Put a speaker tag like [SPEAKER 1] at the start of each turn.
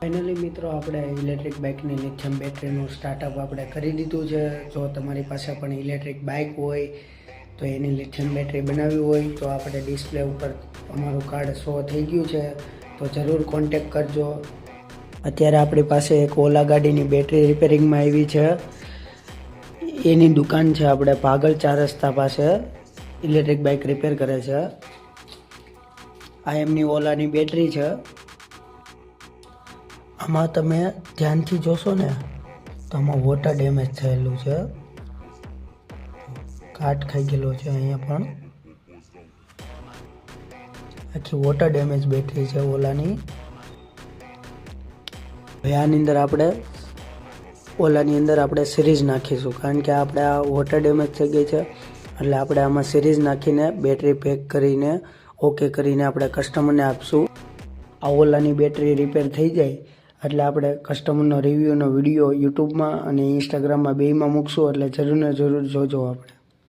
[SPEAKER 1] Finally મિત્રો, આપણે electric બાઇકની લિથિયમ બેટરીનું સ્ટાર્ટઅપ આપણે કરી દીધું છે. જો તમારી પાસે પણ ઇલેક્ટ્રિક બાઇક હોય, તો એની લિથિયમ બેટરી બનાવવી હોય, તો આપણે ડિસ્પ્લે ઉપર અમારું કાર્ડ શો થઈ ગયું છે. તો જરૂર કોન્ટેક કરજો. અત્યારે આપણી પાસે એક ઓલા ગાડીની બેટરી રિપેરિંગમાં આવી છે. એની દુકાન છે આપણે પાગલ ચાર રસ્તા પાસે. ઇલેક્ટ્રિક બાઇક રિપેર કરે છે. આ એમની ઓલાની બેટરી છે. આમાં તમે ધ્યાનથી જોશો ને, તો આમાં વોટર ડેમેજ થયેલું છે. કાટ ખાઈ ગયેલો છે અહીંયા પણ. આખી વોટર ડેમેજ બેટરી છે ઓલાની. હવે આની અંદર આપણે, ઓલાની અંદર આપણે સિરીઝ નાખીશું, કારણ કે આપણે આ વોટર ડેમેજ થઈ ગઈ છે, એટલે આપણે આમાં સિરીઝ નાખીને બેટરી પેક કરીને ઓકે કરીને આપણે કસ્ટમરને આપશું. આ ઓલાની બેટરી રિપેર થઈ જાય એટલે આપણે કસ્ટમરનો રિવ્યૂનો વીડિયો યુટ્યુબમાં અને ઇન્સ્ટાગ્રામમાં બેયમાં મૂકશું, એટલે જરૂર ને જરૂર જોજો આપણે.